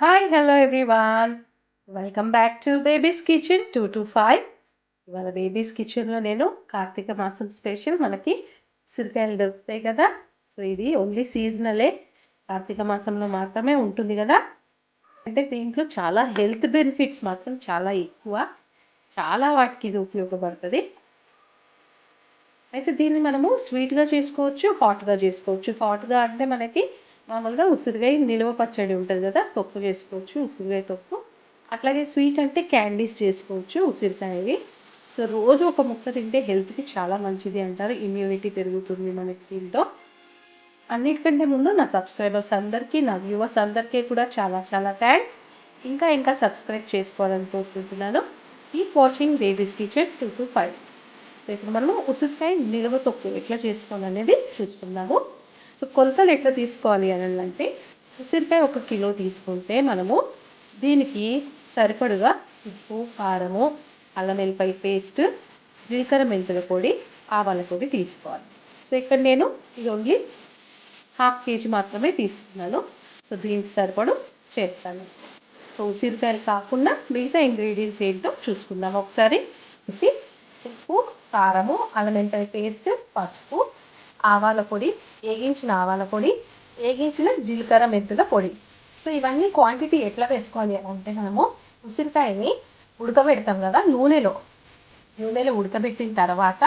Hi hello everyone welcome back to babies kitchen two two five ఇవాళ babies కిచెన్లో నేను కార్తీక మాసం స్పెషల్ మనకి ఉసిరికాయలు దొరుకుతాయి కదా? సో ఇది ఓన్లీ సీజనలే కార్తీక మాసంలో మాత్రమే ఉంటుంది కదా? అంటే దీంట్లో చాలా హెల్త్ బెనిఫిట్స్ మాత్రం చాలా ఎక్కువ. చాలా వాటికి ఇది ఉపయోగపడుతుంది. అయితే దీన్ని మనము స్వీట్గా చేసుకోవచ్చు హాట్గా చేసుకోవచ్చు. హాట్గా అంటే మనకి మామూలుగా ఉసిరికాయ నిలువ పచ్చడి ఉంటుంది కదా తొక్కు చేసుకోవచ్చు ఉసిరికాయ తొక్కు అట్లాగే స్వీట్ అంటే క్యాండీస్ చేసుకోవచ్చు ఉసిరికాయవి. సో రోజు ఒక ముక్క తింటే హెల్త్కి చాలా మంచిది అంటారు. ఇమ్యూనిటీ పెరుగుతుంది మనకి దీంతో. అన్నిటికంటే ముందు నా సబ్స్క్రైబర్స్ అందరికీ నా వ్యూవర్స్ అందరికీ కూడా చాలా చాలా థ్యాంక్స్. ఇంకా ఇంకా సబ్స్క్రైబ్ చేసుకోవాలని కోరుకుంటున్నాను keep watching babies kitchen two two five. So ఇప్పుడు మనము ఉసిరికాయ నిల్వ తొక్కు ఎట్లా చేసుకోవాలనేది చూసుకుందాము. సో కొలతలు ఎట్లా తీసుకోవాలి అని అంటే ఉసిరికాయ ఒక కిలో తీసుకుంటే మనము దీనికి సరిపడుగా ఉప్పు కారము అల్లం వెల్లిపాయ పేస్ట్ జీలకర్ర మెంతుల పొడి ఆవాల పొడి తీసుకోవాలి. సో ఇక్కడ నేను ఇది ఓన్లీ హాఫ్ కేజీ మాత్రమే తీసుకున్నాను. సో దీనికి సరిపడు చేస్తాను. సో ఉసిరికాయలు కాకుండా మిగతా ఇంగ్రీడియంట్స్ ఏంటో చూసుకుందాం. ఒకసారి వచ్చి ఉప్పు కారము అల్లం వెల్లిపాయ పేస్ట్ పసుపు ఆవాల పొడి వేగించిన ఆవాల పొడి వేగించిన జీలకర్ర మెంతుల పొడి. సో ఇవన్నీ క్వాంటిటీ ఎట్లా వేసుకోవాలి అంటే మనము ఉసిరికాయని ఉడకబెడతాం కదా నూనెలో. నూనెలో ఉడకబెట్టిన తర్వాత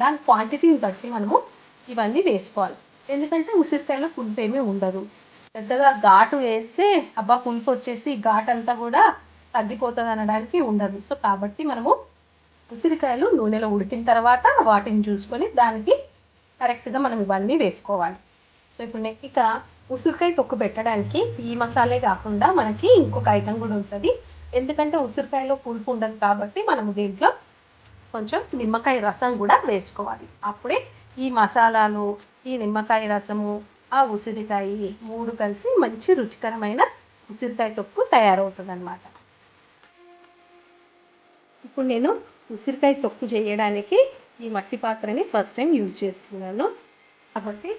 దాని క్వాంటిటీని బట్టి మనము ఇవన్నీ వేసుకోవాలి. ఎందుకంటే ఉసిరికాయలో పులుపు ఏమీ ఉండదు. పెద్దగా ఘాటు వేస్తే అబ్బా పులుపు వచ్చేసి ఘాట్ అంతా కూడా తగ్గిపోతుంది అనడానికి ఉండదు. సో కాబట్టి మనము ఉసిరికాయలు నూనెలో ఉడికిన తర్వాత వాటిని చూసుకొని దానికి కరెక్ట్గా మనం ఇవన్నీ వేసుకోవాలి. సో ఇప్పుడు నెక్ ఇక ఉసిరికాయ తొక్కు పెట్టడానికి ఈ మసాలే కాకుండా మనకి ఇంకొక ఐటెం కూడా ఉంటుంది. ఎందుకంటే ఉసిరికాయలో పులుపు ఉండదు కాబట్టి మనము దీంట్లో కొంచెం నిమ్మకాయ రసం కూడా వేసుకోవాలి. అప్పుడే ఈ మసాలాలు ఈ నిమ్మకాయ రసము ఆ ఉసిరికాయ మూడు కలిసి మంచి రుచికరమైన ఉసిరికాయ తొక్కు తయారవుతుంది అనమాట ఇప్పుడు నేను ఉసిరికాయ తొక్కు చేయడానికి ఈ మట్టి పాత్రని ఫస్ట్ టైం యూజ్ చేస్తున్నాను. కాబట్టి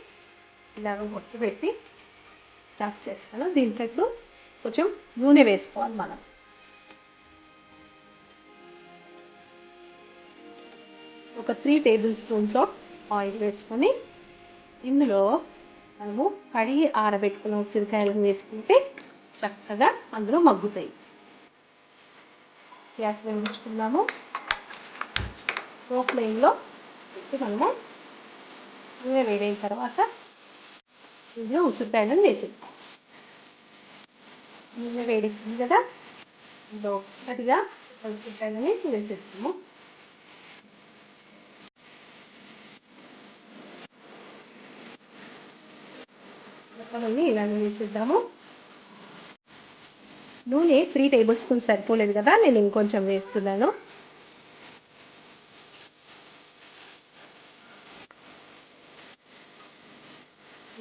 ఇలాగ బొట్టు పెట్టి స్టార్ట్ చేస్తాను. దీంట్లో ఇప్పుడు కొంచెం నూనె వేసుకోవాలి మనం. ఒక three tablespoons of oil వేసుకొని ఇందులో మనము కడిగి ఆరబెట్టుకున్న ఉసిరికాయలను వేసుకుంటే చక్కగా అందులో మగ్గుతాయి. గ్యాస్ వెలిగించుకున్నాము లో ఫ్లేమ్లో పెట్టి మనము నూనె వేడైన తర్వాత ఇందులో ఉసిరికాయలను వేసేద్దాం. నూనె వేడెక్కింది కదా? ఇందులో ఒక్కటిగా ఉసిరికాయలని వేసేస్తాము మొత్తం ఇలాగ వేసేద్దాము. నూనె త్రీ టేబుల్ స్పూన్ సరిపోలేదు కదా? నేను ఇంకొంచెం వేస్తున్నాను.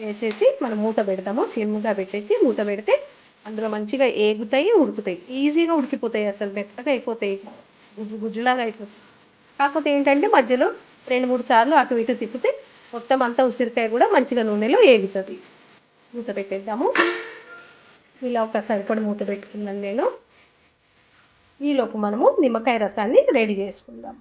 వేసేసి మనం మూత పెడతాము. సిమ్గా పెట్టేసి మూత పెడితే అందులో మంచిగా ఏగుతాయి ఉడుకుతాయి. ఈజీగా ఉడికిపోతాయి అసలు మెత్తగా అయిపోతాయి. గుజ్జు గుజ్జులాగా అయిపోతాయి. కాకపోతే ఏంటంటే మధ్యలో రెండు మూడు సార్లు అటు ఇటు తిప్పితే మొత్తం అంతా ఉసిరికాయ కూడా మంచిగా నూనెలో ఏగుతుంది. మూత పెట్టేద్దాము. ఇలా ఒక సరిపడి మూత పెట్టుకున్నాను నేను. ఈలోపు మనము నిమ్మకాయ రసాన్ని రెడీ చేసుకుందాం.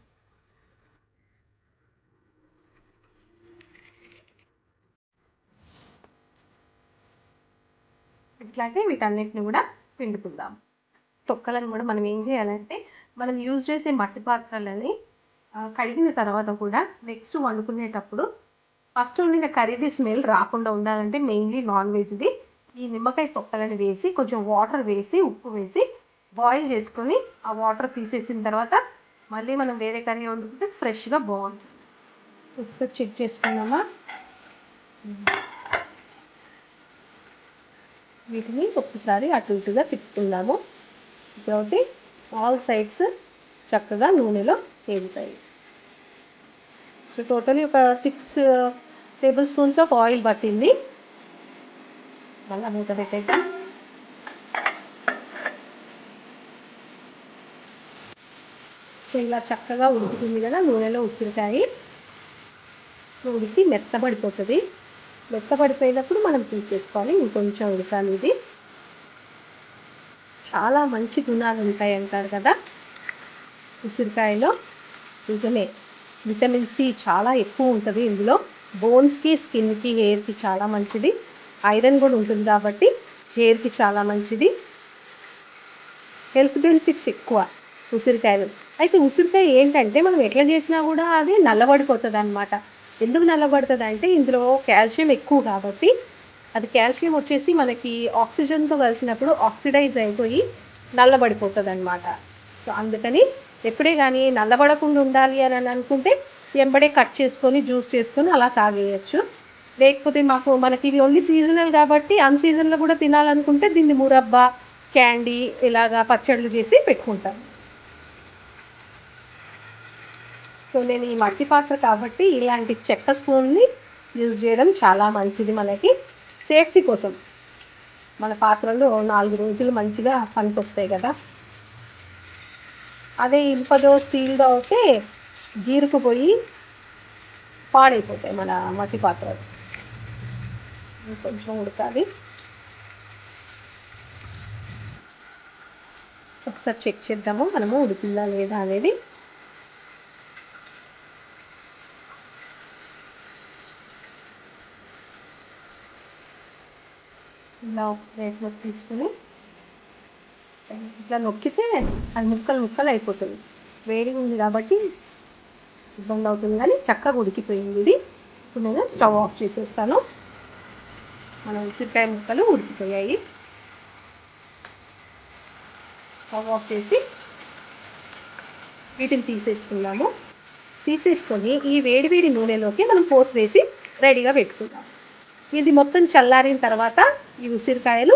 ఇట్లాగే వీటన్నిటిని కూడా పిండుకుందాం. తొక్కలను కూడా మనం ఏం చేయాలంటే మనం యూజ్ చేసే మట్టి పాత్రలని కడిగిన తర్వాత కూడా నెక్స్ట్ వండుకునేటప్పుడు ఫస్ట్ ఉండిన కర్రీది స్మెల్ రాకుండా ఉండాలంటే మెయిన్లీ నాన్ వెజ్ది ఈ నిమ్మకాయ తొక్కలని వేసి కొంచెం వాటర్ వేసి ఉప్పు వేసి బాయిల్ చేసుకొని ఆ వాటర్ తీసేసిన తర్వాత మళ్ళీ మనం వేరే కర్రీ వండుకుంటే ఫ్రెష్గా బాగుంటుంది. ఒకసారి చెక్ చేసుకుందామా? వీటిని ఒక్కసారి అటు ఇటుగా తిప్పుకుందాము. ఇప్పుడు ఆల్ సైడ్స్ చక్కగా నూనెలో వేగుతాయి సో టోటలీ ఒక six tablespoons of oil పట్టింది. మళ్ళీ మూత పెట్టేద్దాం. సో ఇలా చక్కగా ఉడుకుతుంది కదా నూనెలో ఉసిరికాయ ఉడికి మెత్తబడిపోతుంది. మెత్తబడిపోయినప్పుడు మనం తీసేసుకోవాలి. ఇంకొంచెం ఉడకాలి ఇది. చాలా మంచి గుణాలు ఉంటాయి అంటారు కదా. ఉసిరికాయలో నిజమే. విటమిన్ సి చాలా ఎక్కువ ఉంటుంది ఇందులో. బోన్స్కి స్కిన్కి హెయిర్కి చాలా మంచిది. ఐరన్ కూడా ఉంటుంది కాబట్టి హెయిర్కి చాలా మంచిది. హెల్త్ బెనిఫిట్స్ ఎక్కువ ఉసిరికాయలు. అయితే ఉసిరికాయ ఏంటంటే మనం ఎట్లా చేసినా కూడా అది నల్లబడిపోతుంది అనమాట ఎందుకు నల్లబడుతుంది అంటే ఇందులో కాల్షియం ఎక్కువ కాబట్టి అది కాల్షియం వచ్చేసి మనకి ఆక్సిజన్తో కలిసినప్పుడు ఆక్సిడైజ్ అయిపోయి నల్లబడిపోతుంది అనమాట సో అందుకని ఎప్పుడే కానీ నల్లబడకుండా ఉండాలి అని అనుకుంటే ఎంబడే కట్ చేసుకొని జ్యూస్ చేసుకొని అలా తాగేయచ్చు. లేకపోతే మాకు మనకి ఇది ఓన్లీ సీజనల్ కాబట్టి అన్సీజన్లో కూడా తినాలనుకుంటే దీన్ని మురబ్బా క్యాండీ ఇలాగా పచ్చళ్ళు చేసి పెట్టుకుంటాం. సో నేను ఈ మట్టి పాత్ర కాబట్టి ఇలాంటి చెక్క స్పూన్ని యూజ్ చేయడం చాలా మంచిది మనకి సేఫ్టీ కోసం. మన పాత్రలు నాలుగు రోజులు మంచిగా పనికొస్తాయి కదా. అదే ఇనుపదో స్టీల్దో అయితే గీరుకుపోయి పాడైపోతాయి మన మట్టి పాత్రలు కొంచెం ఉడకాలి. ఒకసారి చెక్ చేద్దాము మనము ఉడికిందా లేదా అనేది. ఇలా ఒక ప్లేట్లో తీసుకుని ఇట్లా నొక్కితే అది ముక్కలు ముక్కలు అయిపోతుంది. వేడిగా ఉంది కాబట్టి ఇబ్బంది అవుతుంది కానీ చక్కగా ఉడికిపోయింది ఇది. ఇప్పుడు నేను స్టవ్ ఆఫ్ చేసేస్తాను. మన ఉసిరికాయ ముక్కలు ఉడికిపోయాయి. స్టవ్ ఆఫ్ చేసి వీటిని తీసేసుకున్నాము తీసేసుకొని ఈ వేడి వేడి నూనెలోకి మనం పోసి వేసి రెడీగా పెట్టుకుందాం. ఇది మొత్తం చల్లారిన తర్వాత ఈ ఉసిరికాయలు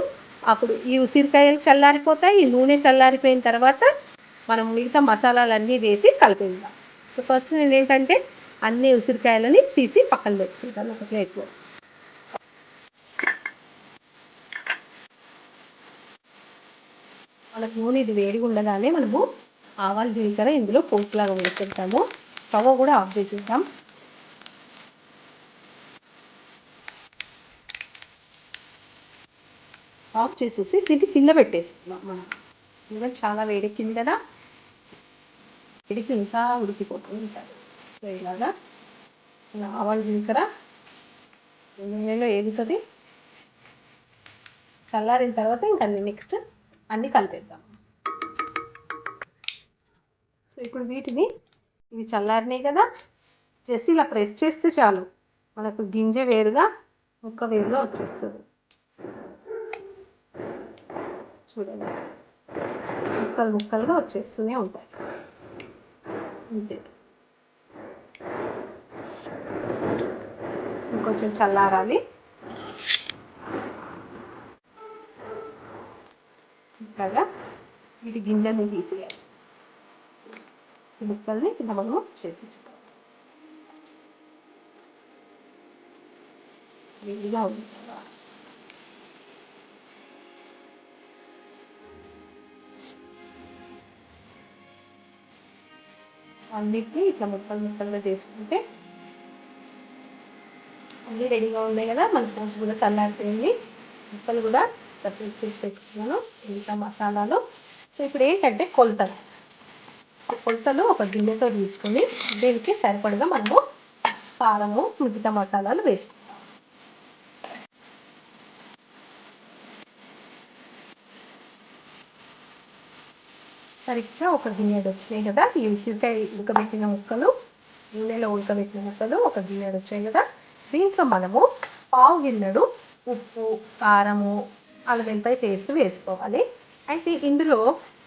అప్పుడు ఈ ఉసిరికాయలు చల్లారిపోతాయి ఈ నూనె చల్లారిపోయిన తర్వాత మనం మిగతా మసాలాలన్నీ వేసి కలిపేద్దాం. సో ఫస్ట్ నేను ఏంటంటే అన్ని ఉసిరికాయలని తీసి పక్కన పెట్టుకుంటాను ఒక ప్లేట్లో మనకు నూనె ఇది వేడిగా ఉండగానే మనము ఆవాలు జీలకర్ర ఇందులో పోసులాగా వేసేద్దాము. స్టవ్ కూడా ఆఫ్ చేసేద్దాం. ఆఫ్ చేసేసి దీన్ని కింద పెట్టేసుకున్నాం మనం. ఇంకా చాలా వేడెక్కింది కదా. వేడికి ఇంకా ఉడికిపోతూ ఉంటారు సో ఇలాగా ఆవాలు జీలకర్ర నూనెలో ఏగుతుంది. చల్లారిన తర్వాత ఇంకా నెక్స్ట్ అన్నీ కలిపేద్దాం. సో ఇప్పుడు వీటిని ఇవి చల్లారినాయి కదా. జస్ట్ ఇలా ప్రెస్ చేస్తే చాలు. మనకు గింజ వేరుగా ముక్క వేరుగా వచ్చేస్తుంది. చూడండి. ముక్కలు ముక్కలుగా వచ్చేస్తూనే ఉంటాయి. అంతే. ఇంకొంచెం చల్లారాలి. కదా వీటి గింజల్ని తీసేయాలి. ఈ ముక్కల్ని కింద మనము చేపించుకోవాలి వేడిగా ఉంది. కదా అన్నిటిని ఇట్లా ముక్కలు ముక్కలుగా చేసుకుంటే అన్నీ రెడీగా ఉన్నాయి కదా. మన పోసి కూడా చల్లారిపోయింది ముక్కలు కూడా సపరేట్ చేసి పెట్టుకున్నాను. ఇంకా మసాలాలు. సో ఇప్పుడు ఏంటంటే కొలతలు. కొలతలు ఒక గిన్నెతో తీసుకొని దీనికి సరిపడగా మనము కారము మిగతా మసాలాలు వేసుకుంటాం సరిగ్గా ఒక గిన్నెడు వచ్చినాయి కదా. ఈ ఉసిరికాయ ఉడకబెట్టిన ముక్కలు నూనెలో ఉడకబెట్టిన ముక్కలు ఒక గిన్నెడు వచ్చాయి కదా. దీంట్లో మనము పావు గిన్నెడు ఉప్పు కారము అల్లం వెల్లిపాయ పేస్ట్ వేసుకోవాలి. అయితే ఇందులో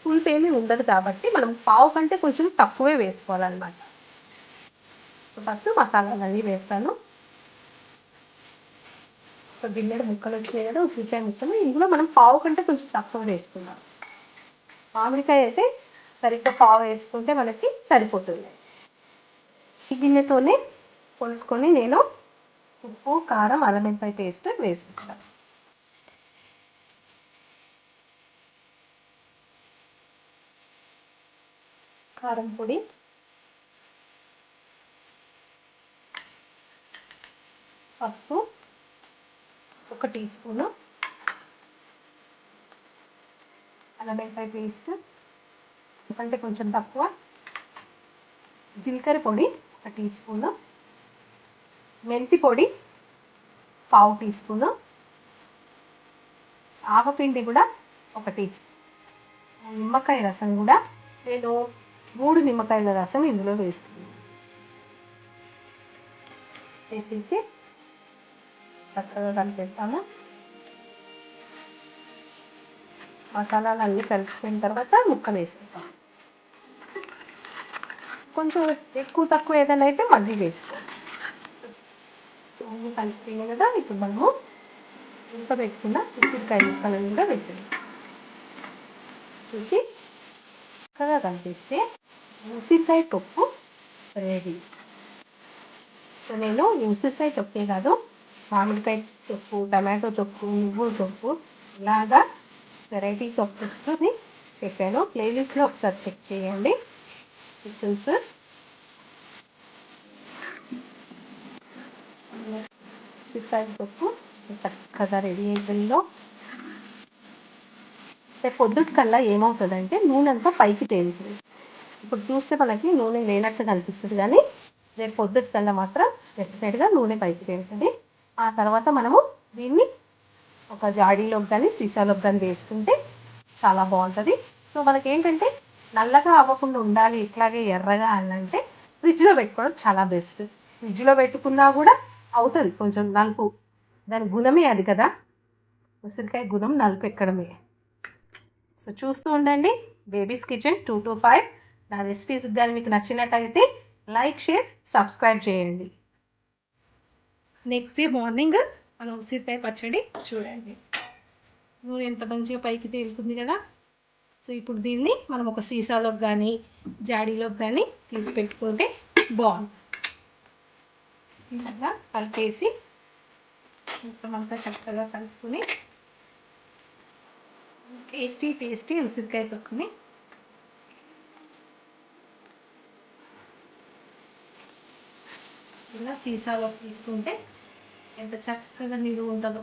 పులుపు ఏమీ ఉండదు కాబట్టి మనం పావు కంటే కొంచెం తక్కువే వేసుకోవాలన్నమాట. ఫస్ట్ మసాలాలన్నీ వేస్తాను. ఒక గిన్నెడు ముక్కలు వచ్చినాయి కదా ఉసిరికాయ ముక్కలు. ఇందులో మనం పావు కంటే కొంచెం తక్కువ వేసుకుందాం. మామిడికాయ అయితే సరిగ్గా పావు వేసుకుంటే మనకి సరిపోతుంది. ఈ గిన్నెతోనే కొలుసుకొని నేను ఉప్పు కారం అల్లం పేస్ట్ వేసేస్తాను. కారం పొడి. పసుపు. ఒక టీ స్పూను. అల్లం వెల్లిపాయ పేస్ట్ అంటే కొంచెం తక్కువ. జీలకర్ర పొడి ఒక టీ స్పూను. మెంతి పొడి పావు టీ స్పూను. ఆవపిండి కూడా ఒక టీ స్పూన్ నిమ్మకాయ రసం కూడా నేను మూడు నిమ్మకాయల రసం ఇందులో వేస్తున్నాను. వేసేసి చక్కగా కలిపేస్తాను మసాలాలు అన్నీ కలిసిపోయిన తర్వాత ముక్కలు వేసుకుంటాం. కొంచెం ఎక్కువ తక్కువ ఏదైనా అయితే మళ్ళీ వేసుకో. సో అన్నీ కలిసిపోయినాయి కదా ఇప్పుడు మనము ఇంత పెట్టుకున్న ఉసిరికాయ ముక్కలను కూడా వేసేది చూసి చక్కగా కలిపిస్తే ఉసిరికాయ పప్పు రెడీ. సో నేను ఈ ఉసిరికాయ తొప్పే కాదు మామిడికాయ తొప్పు టమాటో తొప్పు నువ్వు తొప్పు ఇలాగా వెరైటీస్ ఆఫ్ తొక్కుని పెట్టాను ప్లేలిస్ట్లో ఒకసారి చెక్ చేయండి. సార్ ఉసిరికాయ పప్పు చక్కగా రెడీ అయిపోయిందో. రేపు పొద్దుటి కల్లా ఏమవుతుందంటే నూనె అంతా పైకి తేలుతుంది. ఇప్పుడు చూస్తే మనకి నూనె లేనట్టు కనిపిస్తుంది కానీ రేపు పొద్దుటి కల్లా మాత్రం డెఫినెట్గా నూనె పైకి తేలుతుంది. ఆ తర్వాత మనము దీన్ని ఒక జాడీలోకి కానీ సీసాలోకి కానీ వేసుకుంటే చాలా బాగుంటుంది. సో మనకి ఏంటంటే నల్లగా అవ్వకుండా ఉండాలి ఇట్లాగే ఎర్రగా అనంటే ఫ్రిడ్జ్లో పెట్టుకోవడం చాలా బెస్ట్ ఫ్రిడ్జ్లో పెట్టుకున్నా కూడా అవుతుంది కొంచెం నలుపు. దాని గుణమే అది కదా. ఉసిరికాయ గుణం నలుపు ఎక్కడమే. సో చూస్తూ ఉండండి. Babies kitchen two two five నా రెసిపీస్ కానీ మీకు నచ్చినట్టయితే లైక్ షేర్ సబ్స్క్రైబ్ చేయండి. నెక్స్ట్ డే మార్నింగ్ మనం ఉసిరికాయ పచ్చడి చూడండి. నూనె ఎంత మంచిగా పైకి తేలుతుంది కదా. సో ఇప్పుడు దీన్ని మనం ఒక సీసాలోకి కానీ జాడీలోకి కానీ తీసి పెట్టుకుంటే బాగుంది ఇలా కలిపేసి మొత్తం అంతా చక్కగా కలుపుకొని టేస్టీ టేస్టీ ఉసిరికాయ తొక్కుని ఇలా సీసాలో తీసుకుంటే ಎಂತ ಚಕ್ಕಗನಿರುವಂಥದ್ದು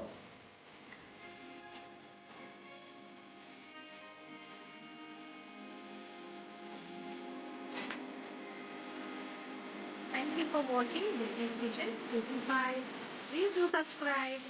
Thank you for watching this kitchen. You please do subscribe.